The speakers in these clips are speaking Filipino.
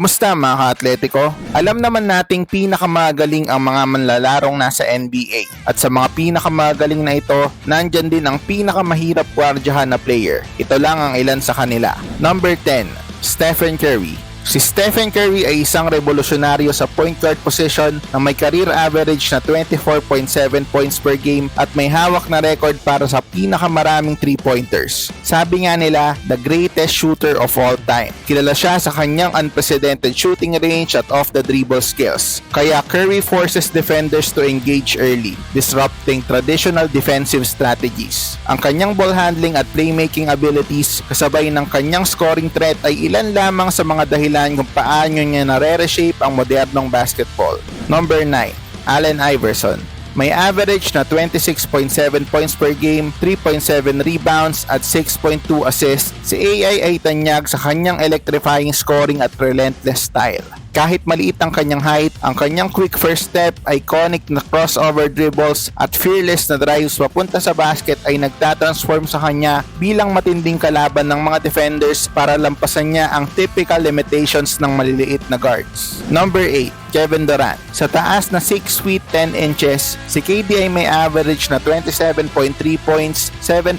Kumusta mga ka-atletiko? Alam naman nating pinakamagaling ang mga manlalarong nasa NBA. At sa mga pinakamagaling na ito, nandyan din ang pinakamahirap gwardyahan na player. Ito lang ang ilan sa kanila. Number 10, Stephen Curry. Si Stephen Curry ay isang revolusyonaryo sa point guard position na may career average na 24.7 points per game at may hawak na record para sa pinakamaraming 3-pointers. Sabi nga nila, the greatest shooter of all time. Kilala siya sa kanyang unprecedented shooting range at off-the-dribble skills. Kaya Curry forces defenders to engage early, disrupting traditional defensive strategies. Ang kanyang ball handling at playmaking abilities kasabay ng kanyang scoring threat ay ilan lamang sa mga dahilan kung paano niya nare-reshape ang modernong basketball. Number 9, Allen Iverson. May average na 26.7 points per game, 3.7 rebounds at 6.2 assists. Si AI ay tanyag sa kanyang electrifying scoring at relentless style. Kahit maliit ang kanyang height, ang kanyang quick first step, iconic na crossover dribbles at fearless na drives papunta sa basket ay nagtatransform sa kanya bilang matinding kalaban ng mga defenders para lampasan niya ang typical limitations ng maliliit na guards. Number 8, Kevin Durant. Sa taas na 6 feet 10 inches, si KD ay may average na 27.3 points, 7.0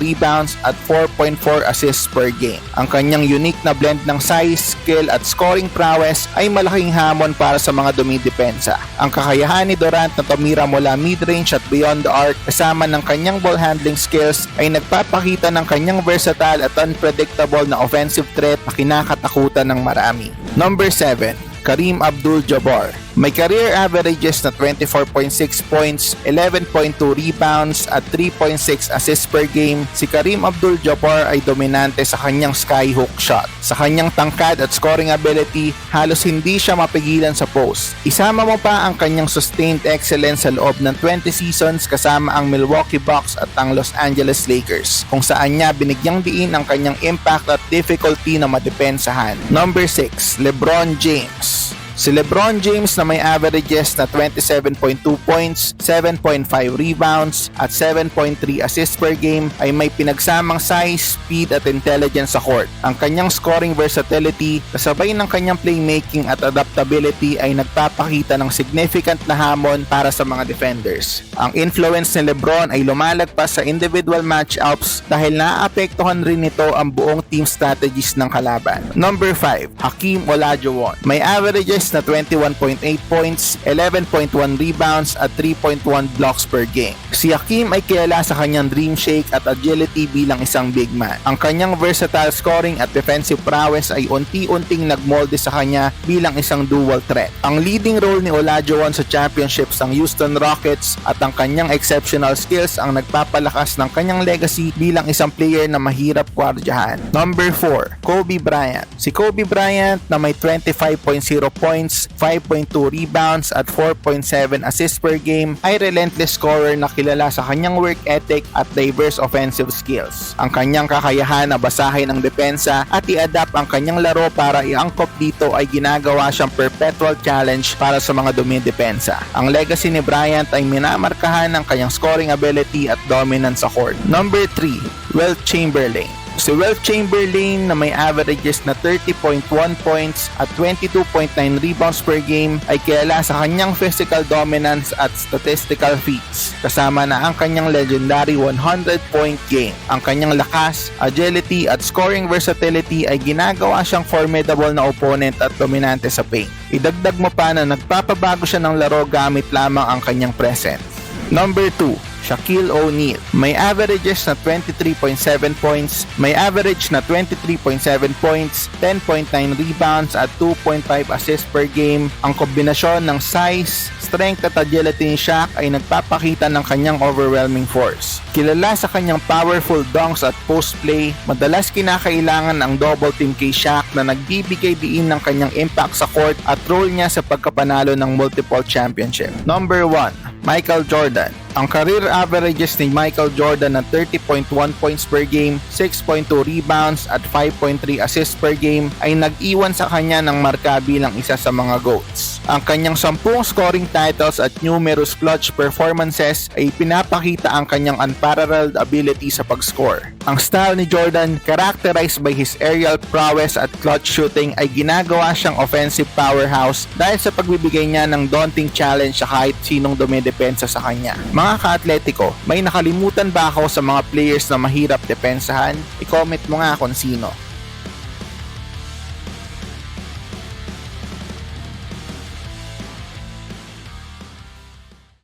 rebounds at 4.4 assists per game. Ang kanyang unique na blend ng size, skill at scoring prowess ay malaking hamon para sa mga dumidepensa. Ang kakayahan ni Durant na tumira mula mid-range at beyond the arc kasama ng kanyang ball handling skills ay nagpapakita ng kanyang versatile at unpredictable na offensive threat na kinakatakutan ng marami. Number 7, Kareem Abdul-Jabbar. May career averages na 24.6 points, 11.2 rebounds at 3.6 assists per game. Si Kareem Abdul-Jabbar ay dominante sa kanyang skyhook shot. Sa kanyang tangkad at scoring ability, halos hindi siya mapigilan sa post. Isama mo pa ang kanyang sustained excellence sa loob ng 20 seasons kasama ang Milwaukee Bucks at ang Los Angeles Lakers, kung saan niya binigyang diin ang kanyang impact at difficulty na madepensahan. Number 6, LeBron James. Si LeBron James na may averages na 27.2 points, 7.5 rebounds at 7.3 assists per game ay may pinagsamang size, speed at intelligence sa court. Ang kanyang scoring versatility kasabay ng kanyang playmaking at adaptability ay nagpapakita ng significant na hamon para sa mga defenders. Ang influence ni LeBron ay lumalagpas sa individual matchups dahil naapektuhan rin nito ang buong team strategies ng kalaban. Number 5, Hakeem Olajuwon. May averages na 21.8 points, 11.1 rebounds at 3.1 blocks per game. Si Hakim ay kilala sa kanyang dream shake at agility bilang isang big man. Ang kanyang versatile scoring at defensive prowess ay unti-unting nagmolde sa kanya bilang isang dual threat. Ang leading role ni Olajuwon sa championships ng Houston Rockets at ang kanyang exceptional skills ang nagpapalakas ng kanyang legacy bilang isang player na mahirap gwardyahan. Number 4, Kobe Bryant. Si Kobe Bryant na may 25.0 points, 5.2 rebounds at 4.7 assists per game ay relentless scorer na kilala sa kanyang work ethic at diverse offensive skills. Ang kanyang kakayahan na basahin ang depensa at i-adapt ang kanyang laro para iangkop dito ay ginagawa siyang perpetual challenge para sa mga dumidepensa. Ang legacy ni Bryant ay minamarkahan ng kanyang scoring ability at dominance sa court. Number 3, Wilt Chamberlain. Si Wilt Chamberlain na may averages na 30.1 points at 22.9 rebounds per game ay kilala sa kanyang physical dominance at statistical feats kasama na ang kanyang legendary 100-point game. Ang kanyang lakas, agility at scoring versatility ay ginagawa siyang formidable na opponent at dominante sa paint. Idagdag mo pa na nagpapabago siya ng laro gamit lamang ang kanyang presence. Number 2, Shaquille O'Neal. May averages na 23.7 points, may average na 23.7 points, 10.9 rebounds at 2.5 assists per game. Ang kombinasyon ng size, strength at agility ni Shaq ay nagpapakita ng kanyang overwhelming force. Kilala sa kanyang powerful dunks at post play, madalas kinakailangan ang double team kay Shaq na nagbibigay diin ng kanyang impact sa court at role niya sa pagkapanalo ng multiple championship. Number 1, Michael Jordan. Ang career averages ni Michael Jordan na 30.1 points per game, 6.2 rebounds at 5.3 assists per game ay nag-iwan sa kanya ng marka bilang isa sa mga GOATs. Ang kanyang 10 scoring titles at numerous clutch performances ay pinapakita ang kanyang unparalleled ability sa pag-score. Ang style ni Jordan, characterized by his aerial prowess at clutch shooting ay ginagawa siyang offensive powerhouse dahil sa pagbibigay niya ng daunting challenge sa kahit sinong dumidepensa sa kanya. Mga ka-atletiko, may nakalimutan ba ako sa mga players na mahirap depensahan? I-comment mo nga kung sino.